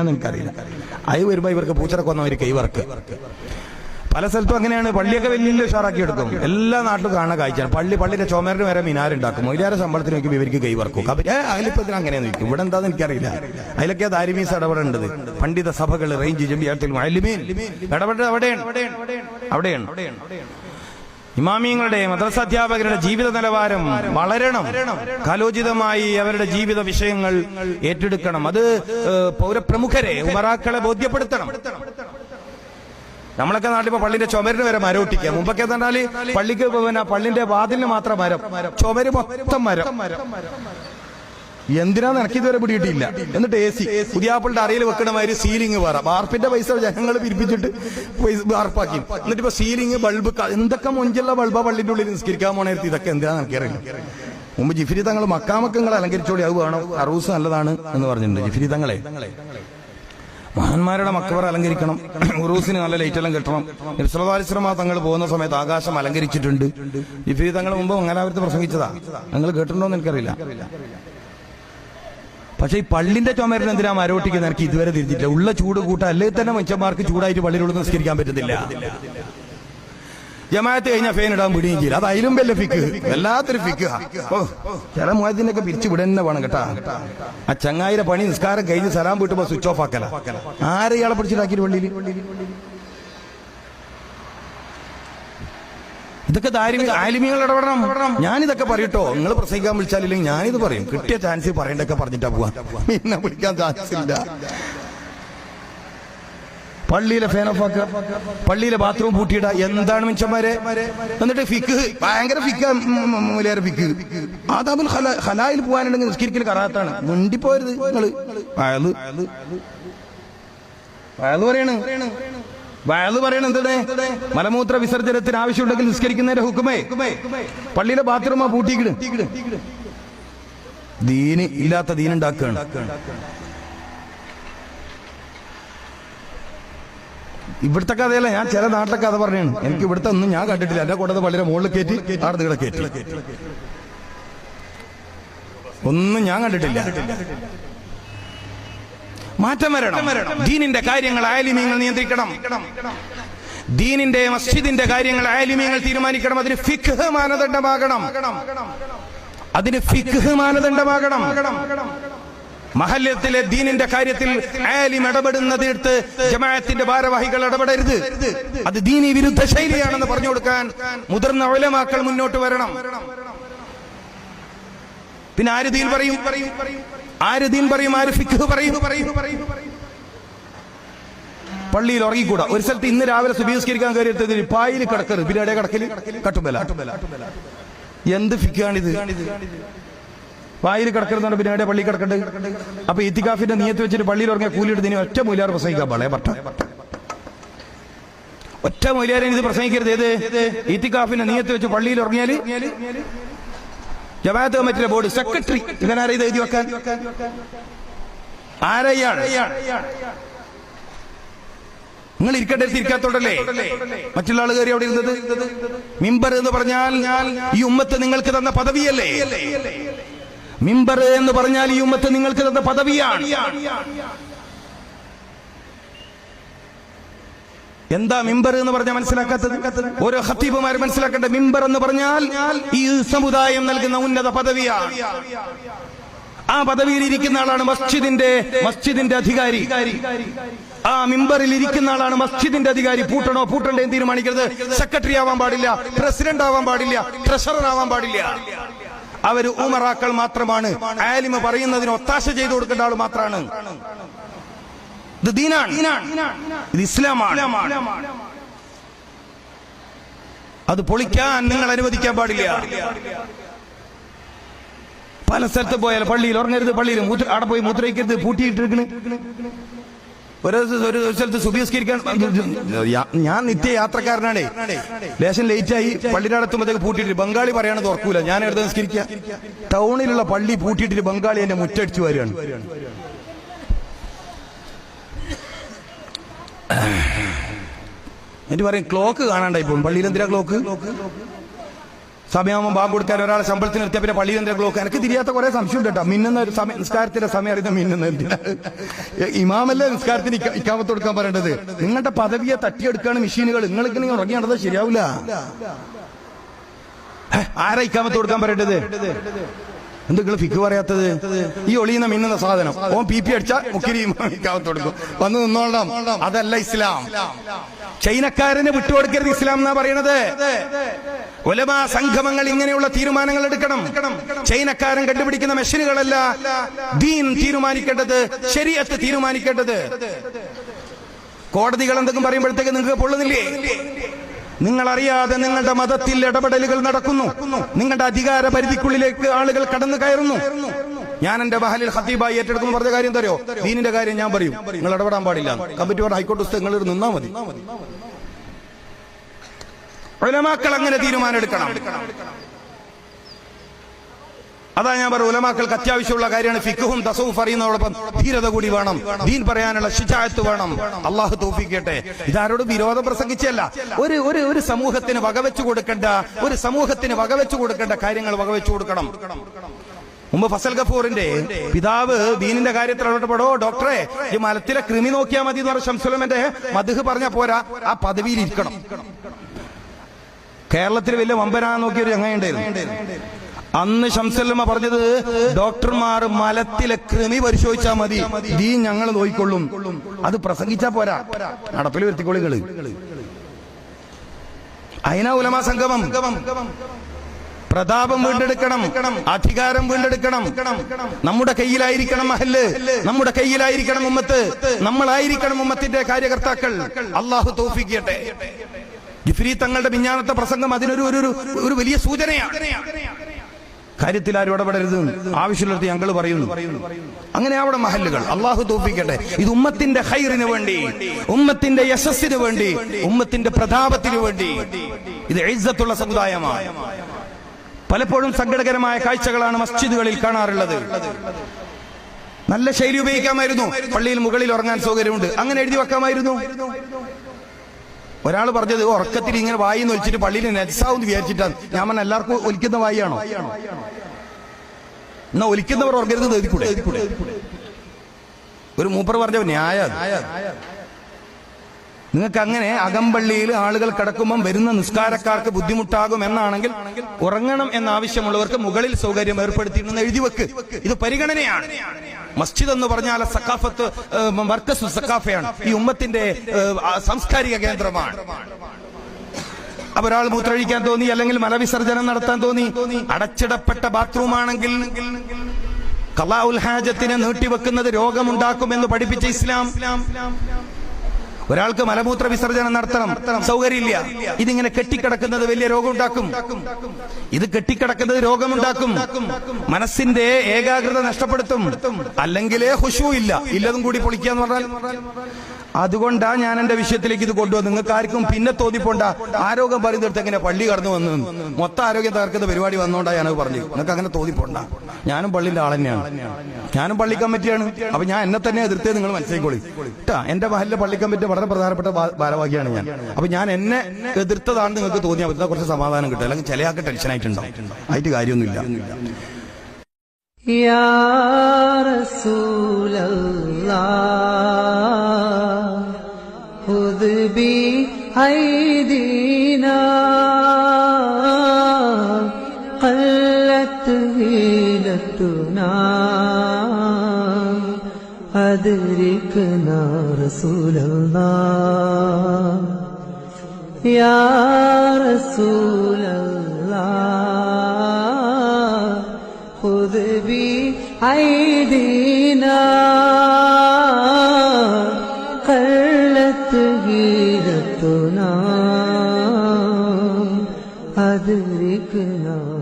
എനിക്കറിയില്ല അത് വരുമ്പോ ഇവർക്ക് പൂച്ചറ കൊന്നവർ ഇവർക്ക് പല സ്ഥലത്തും അങ്ങനെയാണ്. പള്ളിയൊക്കെ വലിയ ഉഷാറാക്കി എടുക്കും. എല്ലാ നാട്ടിലും കാണുന്ന കാഴ്ചയാണ്. പള്ളി പള്ളിയുടെ ചുമരിന് വരെ മിനാരുണ്ടാക്കും. മൊയിലാരെ ശമ്പളത്തിന് നോക്കി ഇവർക്ക് കൈവർക്കും. അതിലിപ്പത്തിന് അങ്ങനെ നിൽക്കും ഇവിടെ എന്താന്ന് എനിക്കറിയില്ല. അതിലൊക്കെ ദാരിമീസ് ഇടപെടേണ്ടത് പണ്ഡിത സഭകൾ റേഞ്ച് ജമ്പിയാത്തിൽ അവിടെയാണ്. അവിടെയാണ്. ഇമാമിയങ്ങളുടെ മദ്രസ അധ്യാപകരുടെ ജീവിത നിലവാരം വളരണം. കാലോചിതമായി അവരുടെ ജീവിത വിഷയങ്ങൾ ഏറ്റെടുക്കണം. അത് പൗരപ്രമുഖരെ ഉമറാക്കളെ ബോധ്യപ്പെടുത്തണം. നമ്മളൊക്കെ നാട്ടിൽ പള്ളിന്റെ ചുമരിന് വരെ മരം മുമ്പൊക്കെ പറഞ്ഞാൽ പള്ളിക്ക് പിന്നെ പള്ളിന്റെ വാതിലിന് മാത്രം മരം. ചുമര് മൊത്തം മരം. എന്തിനാന്ന് നിനക്ക് ഇതുവരെ പിടിയിട്ടില്ല എന്നിട്ട് എ സി പുതിയാപ്പിളുടെ അറയിൽ വെക്കണ മാതിരി സീലിംഗ് വേറെ. വാർപ്പിന്റെ പൈസ ജനങ്ങൾ പിരിപ്പിച്ചിട്ട് വാർപ്പാക്കി. എന്നിട്ട് ഇപ്പൊ സീലിംഗ് ബൾബ് എന്തൊക്കെ മുഞ്ചുള്ള ബൾബ് പള്ളിന്റെ ഉള്ളിൽ നിസ്കരിക്കാൻ പോണേരത്തി ഇതൊക്കെ എന്തിനാ എനിക്കറിയില്ല. മുമ്പ് ജിഫിരി തങ്ങൾ മക്കാമക്കങ്ങൾ അലങ്കരിച്ചോളി അത് വേണം. അറൂസ് നല്ലതാണ് എന്ന് പറഞ്ഞിട്ടുണ്ട് ജിഫിരി തങ്ങളെ. മഹാന്മാരുടെ മക്കവർ അലങ്കരിക്കണം. ഉറൂസിന് നല്ല ലൈറ്റ് എല്ലാം കെട്ടണം. നബ്സലാസ്ലമ തങ്ങൾ പോകുന്ന സമയത്ത് ആകാശം അലങ്കരിച്ചിട്ടുണ്ട്. ഇഫി തങ്ങൾ മുമ്പ് മംഗലാപുരത്ത് പ്രസംഗിച്ചതാ. നിങ്ങൾ കേട്ടിട്ടുണ്ടോ എന്ന് എനിക്കറിയില്ല. പക്ഷെ ഈ പള്ളിന്റെ ചുമരിൽ എന്തിനാ മരോട്ടിക്കുന്നത് എനിക്ക് ഇതുവരെ തിരിഞ്ഞില്ല ഉള്ള ചൂട് കൂട്ട അല്ലെങ്കിൽ തന്നെ മനുഷ്യന്മാർക്ക് ചൂടായിട്ട് പള്ളിയിലൂടെ നിസ്കരിക്കാൻ പറ്റുന്നില്ല. ജമാഅത്ത് കഴിഞ്ഞാൽ ഫേൻ ഇടാൻ വിടുകയും ചെയ്യില്ല അത് അതിലും വല്ല ഫിക്ക് വല്ലാത്തൊരു ഫിക്ക് ഓ ചില മുഖത്തിനൊക്കെ പിരിച്ചു വിടന്നെ വേണം കേട്ടാ. ആ ചങ്ങായിരെ പണി നിസ്കാരം കഴിഞ്ഞ് സലാം വീട്ടുമ്പോ സ്വിച്ച് ഓഫ് ആക്കല. ആരെയാളെ പിടിച്ചിട്ടാക്കിയിട്ട് പള്ളിയിൽ? ഇതൊക്കെ ആലിമികൾ ഇടപെടണം. ഞാനിതൊക്കെ പറയട്ടോ. നിങ്ങൾ പ്രസംഗിക്കാൻ വിളിച്ചാലില്ലെങ്കിൽ ഞാനിത് പറയും. കിട്ടിയ ചാൻസ് പറയണ്ടൊക്കെ പറഞ്ഞിട്ടാ പോവാ. പിന്നെ വിളിക്കാൻ ചാൻസ് ഇല്ല. പള്ളിയിലെ ഫാൻ ഓഫ് ആക്കുക പള്ളിയിലെ ബാത്റൂം പൂട്ടിയിട. എന്താണ് മിച്ചന്മാരെ? എന്നിട്ട് ഫിക്ക് ഭയങ്കര ഫിക്ക് മൂലേറെ ഫിക്ക് ആദാബുൽ ഹല- ഹലായിൽ പോകാനുണ്ടെങ്കിൽ നിസ്കരിക്കൽ കറാത്താണ്. മുണ്ടിപ്പോയത് നിങ്ങൾ. അയാൾ. അയാൾ പറയണ്. വയൽ പറയണ എന്താണ്? മലമൂത്ര വിസർജനത്തിന് ആവശ്യമുണ്ടെങ്കിൽ നിസ്കരിക്കുന്നതിന്റെ ഹുക്കുമേ. പള്ളിയിലെ ബാത്റൂമാ പൂട്ടിക്കിട്. ദീന് ഇല്ലാത്ത ദീനുണ്ടാക്കുകയാണ് ഇവിടുത്തെ കഥയല്ല ഞാൻ ചില നാട്ടിലെ കഥ പറഞ്ഞാണ് എനിക്ക് ഇവിടുത്തെ ഒന്നും ഞാൻ കണ്ടിട്ടില്ല. എന്റെ കൂടെ പള്ളിയുടെ മുകളിൽ കയറ്റി ആർന്നുകളെ കയറ്റി. ഒന്നും ഞാൻ കണ്ടിട്ടില്ല. മാറ്റം വരണം. ദീനിന്റെ കാര്യങ്ങൾ ആലിമീങ്ങൾ നിയന്ത്രിക്കണം. ദീനിന്റെ മസ്ജിദിന്റെ കാര്യങ്ങൾ ആലിമീങ്ങൾ തീരുമാനിക്കണം. അതിന് ഫിഖ് മാനദണ്ഡമാകണം. അതിന് ഫിഖ് മാനദണ്ഡമാകണം. മഹല്യത്തിലെ ദീനിന്റെ കാര്യത്തിൽ ആലിം ഇടപെടുന്നതിടത്ത് ജമാഅത്തിന്റെ ഭാരവാഹികൾ ഇടപെടരുത്. അത് ദീനി വിരുദ്ധ ശൈലിയാണെന്ന് പറഞ്ഞു കൊടുക്കാൻ മുതിർന്ന ഒലമാക്കൾ മുന്നോട്ട് വരണം. പിന്നെ ആര് ദീൻ പറയും? ആര് പറയും ആര് ഫിഖ് പറയും? പള്ളിയിൽ ഉറങ്ങിക്കൂടാ. ഒരു സ്ഥലത്ത് ഇന്ന് രാവിലെ സുബീസ്കരിക്കാൻ കയറിയത് പായിൽ കിടക്കരുത്. പിന്നെ ഇടയെ കിടക്കൽ കട്ടുമ്പല എന്ത് ഫിക്കാണിത് വായിൽ കിടക്കരുതാണ് പിന്നെ എവിടെ പള്ളി കിടക്കണ്ട്. അപ്പൊ ഇത്തിക്കാഫിന്റെ നീയത്ത് വെച്ചിട്ട് പള്ളിയിൽ ഉറങ്ങിയ കൂലിയെടുത്ത് ഇനി ഒറ്റ മൂലാർ പ്രസംഗിക്കാൻ പാടേ പട്ട ഒറ്റ മൂലാരൻ ഇത് പ്രസംഗിക്കരുത്. ഏത്? ഇത്തിക്കാഫിന്റെ നീയത്ത് വെച്ച് പള്ളിയിൽ ഉറങ്ങിയാൽ ജമാഅത്ത് കമ്മിറ്റിയിലെ ബോർഡ് സെക്രട്ടറി ഇവനാരെ ഇത് എഴുതി വെക്കാൻ. ആരെയാണ്? നിങ്ങൾ ഇരിക്കട്ടെ ഇരിക്കാത്തോടല്ലേ മറ്റുള്ള ആൾ കയറി അവിടെ ഇരുന്നത്? മിമ്പർ എന്ന് പറഞ്ഞാൽ ഈ ഉമ്മത്ത് നിങ്ങൾക്ക് തന്ന പദവിയല്ലേ? മിമ്പർ എന്ന് പറഞ്ഞാൽ ഈ ഉമ്മത്ത് നിങ്ങൾക്ക് തന്ന പദവിയാണ്. എന്താ മിമ്പർ എന്ന് പറഞ്ഞാൽ മനസ്സിലാക്കാത്തത്? ഓരോ ഹത്തീബുമാർ മനസ്സിലാക്കേണ്ട മിമ്പർ എന്ന് പറഞ്ഞാൽ ഈ സമുദായം നൽകുന്ന ഉന്നത പദവിയാണ്. ആ പദവിയിൽ ഇരിക്കുന്ന ആളാണ് മസ്ജിദിന്റെ മസ്ജിദിന്റെ അധികാരി. ആ മിമ്പറിൽ ഇരിക്കുന്ന ആളാണ് മസ്ജിദിന്റെ അധികാരി. പൂട്ടണോ പൂട്ടണ്ടേ തീരുമാനിക്കരുത്. സെക്രട്ടറി ആവാൻ പാടില്ല പ്രസിഡന്റ് ആവാൻ പാടില്ല ട്രഷറർ ആവാൻ പാടില്ല. അവർ ഉമറാക്കൾ മാത്രമാണ്. ആലിമ പറയുന്നതിന് ഒത്താശ ചെയ്തു കൊടുക്കേണ്ട ആൾ മാത്രമാണ് ഇത് ദീനാണ്. ഇത് ഇസ്ലാമാണ്. അത് പൊളിക്കാൻ നിങ്ങൾ അനുവദിക്കാൻ പാടില്ല. പല സ്ഥലത്ത് പോയാൽ പള്ളിയിൽ ഉറങ്ങരുത് പള്ളിയിൽ മൂത്ര അവിടെ പോയി മൂത്രയ്ക്കരുത് പൂട്ടിയിട്ടിരിക്കണ്. ഒരു സ്ഥലത്ത് സുബീസ്കരിക്കാൻ ഞാൻ നിത്യ യാത്രക്കാരനാണേ ലേശം ലേറ്റ് ആയി പള്ളിയുടെ അടുത്തുമ്പോഴത്തേക്ക് പൂട്ടിയിട്ട് ബംഗാളി പറയണത് ഓർക്കൂല. ഞാൻ എടുത്ത് നിസ്കരിക്കുക ടൗണിലുള്ള പള്ളി പൂട്ടിയിട്ടിട്ട് ബംഗാളി എന്റെ മുറ്റടിച്ചു വരികയാണ്. എന്നിട്ട് പറയും ക്ലോക്ക് കാണാണ്ടായി പോകും പള്ളിയിൽ എന്തിനാ ക്ലോക്ക് സമയമാകുമ്പോൾ ബാങ്ക് കൊടുക്കാൻ ഒരാളെ ശമ്പളത്തിന് നിർത്തിയ പിന്നെ പള്ളിയിൽ എന്തിനാ ക്ലോക്ക് എനിക്ക് തിരിയാത്ത കുറെ സംശയം ഉണ്ട് കേട്ടോ. മിന്നുന്ന ഒരു സമയം നിസ്കാരത്തിന്റെ സമയം അറിയുന്ന മിന്നുന്ന ഇമാമല്ലേ നിസ്കാരത്തിന് ഇക്ക- ഇക്കാമത്ത് കൊടുക്കാൻ പറയേണ്ടത്? നിങ്ങളുടെ പദവിയെ തട്ടിയെടുക്കാണ് മെഷീനുകൾ. നിങ്ങൾക്ക് നിങ്ങൾ ഉറങ്ങി നടന്നത് ശരിയാവില്ല. ആരാ ഇക്കാമത്ത് കൊടുക്കാൻ പറയേണ്ടത്? എന്ത് നിങ്ങൾ ഫിക്ക് പറയാത്തത്? ഈ ഒളിയുന്ന മിന്നുന്ന സാധനം. ഓൻ പി പി അടിച്ചാൽ മുക്കിരി ഇക്കാമത്ത് കൊടുക്കും വന്ന് നിന്നോളാം അതല്ല ഇസ്ലാം. ചൈനക്കാരന് വിട്ടുകൊടുക്കരുത് ഇസ്ലാം എന്നാ പറയണത്? ഒലമാ സംഗമങ്ങൾ ഇങ്ങനെയുള്ള തീരുമാനങ്ങൾ എടുക്കണം. ചൈനക്കാരൻ കണ്ടുപിടിക്കുന്ന മെഷീനുകളല്ല ദീൻ തീരുമാനിക്കേണ്ടത് ശരിയത്ത് തീരുമാനിക്കേണ്ടത്. കോടതികൾ എന്തെങ്കിലും പറയുമ്പോഴത്തേക്ക് നിങ്ങൾക്ക് പൊള്ളുന്നില്ലേ? നിങ്ങൾ അറിയാതെ നിങ്ങളുടെ മതത്തിൽ ഇടപെടലുകൾ നടക്കുന്നു. നിങ്ങളുടെ അധികാര പരിധിക്കുള്ളിലേക്ക് ആളുകൾ കടന്നു കയറുന്നു. ഞാൻ എന്റെ ബഹലിൽ ഹത്തീബായി ഏറ്റെടുക്കുന്നു. പറഞ്ഞ കാര്യം തരോ ദീനിന്റെ കാര്യം ഞാൻ പറയും. നിങ്ങൾ ഇടപെടാൻ പാടില്ല. കമ്മിറ്റി പറഞ്ഞ ഹൈക്കോടതി നിങ്ങൾ നിന്നാ മതി. ഉലമാക്കൾ അങ്ങനെ തീരുമാനം എടുക്കണം. അതാ ഞാൻ പറഞ്ഞു ഉലമാക്കൾക്ക് അത്യാവശ്യമുള്ള കാര്യമാണ്. ഫിക്കുഹും ദസവും അറിയുന്നതോടൊപ്പം ധീരത കൂടി വേണം. ദീൻ പറയാനുള്ള ശിചായത്ത് വേണം. അള്ളാഹു തോഫിക്കട്ടെ ഇതാരോട് വിരോധം പ്രസംഗിച്ചല്ല. ഒരു ഒരു ഒരു സമൂഹത്തിന് വകവെച്ചു കൊടുക്കേണ്ട ഒരു സമൂഹത്തിന് വകവെച്ചു കൊടുക്കേണ്ട കാര്യങ്ങൾ വകവെച്ചു കൊടുക്കണം. മുമ്പ് ഫസൽ ഗഫൂറിന്റെ പിതാവ് ദീനിന്റെ കാര്യത്തിൽ ഇടപെടോ ഡോക്ടറെ ഈ മലത്തിലെ കൃമി നോക്കിയാൽ മതി എന്ന് പറഞ്ഞ ശംസുലമന്റെ മധുഹ് പറഞ്ഞ പോരാ. ആ പദവിയിൽ ഇരിക്കണം. കേരളത്തിൽ വലിയ വമ്പനാ നോക്കിയൊരു ചങ്ങയുണ്ടായിരുന്നു അന്ന് ശംസല്ലമ്മ പറഞ്ഞത് ഡോക്ടർമാർ മലത്തിലെ കൃമി പരിശോധിച്ചാൽ മതി. ദീ ഞങ്ങൾ നോയിക്കൊള്ളും. അത് പ്രസംഗിച്ചാ പോരാ. നടപ്പിൽ വരുത്തിക്കൊള്ളികൾ അയന ഉലമാ സംഗമം. പ്രതാപം വീണ്ടെടുക്കണം. അധികാരം വീണ്ടെടുക്കണം. നമ്മുടെ കയ്യിലായിരിക്കണം മഹല്ല്. നമ്മുടെ കയ്യിലായിരിക്കണം ഉമ്മത്ത്. നമ്മളായിരിക്കണം ഉമ്മത്തിന്റെ കാര്യകർത്താക്കൾ. അള്ളാഹു തോഫിക്കട്ടെ ജിഫ്രി തങ്ങളുടെ മിഞ്ഞാനത്തെ പ്രസംഗം അതിനൊരു ഒരു വലിയ സൂചനയാണ്. കാര്യത്തിൽ ആരും ഇടപെടരുത്. ആവശ്യമുള്ളത് ഞങ്ങൾ പറയുന്നു. അങ്ങനെ അവിടെ മഹല്ലുകൾ. അള്ളാഹു തോപ്പിക്കട്ടെ ഇത് ഉമ്മത്തിന്റെ ഹൈറിന് വേണ്ടി ഉമ്മത്തിന്റെ യശസ്സിന് വേണ്ടി ഉമ്മത്തിന്റെ പ്രതാപത്തിന് വേണ്ടി. ഇത് എഴുത്തുള്ള സമുദായമാണ്. പലപ്പോഴും സങ്കടകരമായ കാഴ്ചകളാണ് മസ്ജിദുകളിൽ കാണാറുള്ളത്. നല്ല ശൈലി ഉപയോഗിക്കാമായിരുന്നു. പള്ളിയിൽ മുകളിൽ ഉറങ്ങാൻ സൗകര്യമുണ്ട്. അങ്ങനെ എഴുതി വെക്കാമായിരുന്നു. ഒരാൾ പറഞ്ഞത് ഉറക്കത്തിൽ ഇങ്ങനെ വായി ഒലിച്ചിട്ട് പള്ളിയിൽ നെറ്റ്സാവും വിചാരിച്ചിട്ടാണ്. ഞാൻ പറഞ്ഞ എല്ലാവർക്കും ഒലിക്കുന്ന വായിയാണോ? എന്നാ ഒലിക്കുന്നവർ എഴുതിക്കൂടെ ഒരു മൂപ്പർ പറഞ്ഞ ന്യായ നിങ്ങൾക്ക് അങ്ങനെ അകമ്പള്ളിയിൽ ആളുകൾ കിടക്കുമ്പം വരുന്ന നിസ്കാരക്കാർക്ക് ബുദ്ധിമുട്ടാകും എന്നാണെങ്കിൽ ഉറങ്ങണം എന്നാവശ്യമുള്ളവർക്ക് മുകളിൽ സൗകര്യം ഏർപ്പെടുത്തിയിട്ടുണ്ടെന്ന് എഴുതി വെക്ക്. ഇത് പരിഗണനയാണ്. മസ്ജിദ് എന്ന് പറഞ്ഞാൽ സക്കാഫത്ത് വർക്കസ് സക്കാഫയാണ് ഈ ഉമ്മത്തിന്റെ സാംസ്കാരിക കേന്ദ്രമാണ്. അപ്പൊ ഒരാൾ മൂത്രഴിക്കാൻ തോന്നി അല്ലെങ്കിൽ മലവിസർജനം നടത്താൻ തോന്നി. അടച്ചിടപ്പെട്ട ബാത്റൂം ആണെങ്കിൽ കലാഉൽ ഹാജത്തിനെ നീട്ടിവെക്കുന്നത് രോഗമുണ്ടാക്കുമെന്ന് പഠിപ്പിച്ച ഇസ്ലാം. ഒരാൾക്ക് മലമൂത്ര വിസർജനം നടത്തണം. സൗകര്യമില്ല. ഇതിങ്ങനെ കെട്ടിക്കിടക്കുന്നത് വലിയ രോഗമുണ്ടാക്കും. ഇത് കെട്ടിക്കിടക്കുന്നത് രോഗമുണ്ടാക്കും. മനസ്സിന്റെ ഏകാഗ്രത നഷ്ടപ്പെടുത്തും. അല്ലെങ്കിലേ ഹുഷു ഇല്ല. ഇല്ലതും കൂടി പൊളിക്കാന്ന് പറഞ്ഞാൽ അതുകൊണ്ടാ ഞാൻ എന്റെ വിഷയത്തിലേക്ക് ഇത് കൊണ്ടുവന്നു നിങ്ങൾക്ക് ആർക്കും പിന്നെ തോന്നിപ്പോണ്ട ആരോഗ്യം പറയുന്നിടത്ത് എങ്ങനെ പള്ളി കടന്നു വന്നു മൊത്തം ആരോഗ്യം തകർക്കുന്ന പരിപാടി വന്നോണ്ടാ ഞാനത് പറഞ്ഞു നിങ്ങൾക്ക് അങ്ങനെ തോന്നിപ്പോണ്ട ഞാനും പള്ളിന്റെ ആൾ തന്നെയാണ് ഞാനും പള്ളി കമ്മിറ്റിയാണ് അപ്പൊ ഞാൻ എന്നെ തന്നെ എതിർത്തേ നിങ്ങൾ മനസ്സിലാക്കിക്കോളി കേട്ടാ എന്റെ മഹലിലെ പള്ളി കമ്മിറ്റി വളരെ പ്രധാനപ്പെട്ട ഭാ- ഭാരവാഹിയാണ് ഞാൻ അപ്പൊ ഞാൻ എന്നെ എതിർത്തതാണ് നിങ്ങൾക്ക് തോന്നിയാൽ പറ്റുന്ന കുറച്ച് സമാധാനം കിട്ടും അല്ലെങ്കിൽ ചിലയാൾക്ക് ടെൻഷൻ ആയിട്ടുണ്ടാവും ആയിട്ട് കാര്യമൊന്നുമില്ല يا رسول الله خذ بأيدينا قلت هيلتنا أدركنا رسول الله يا رسول الله خذ بأيدينا Pena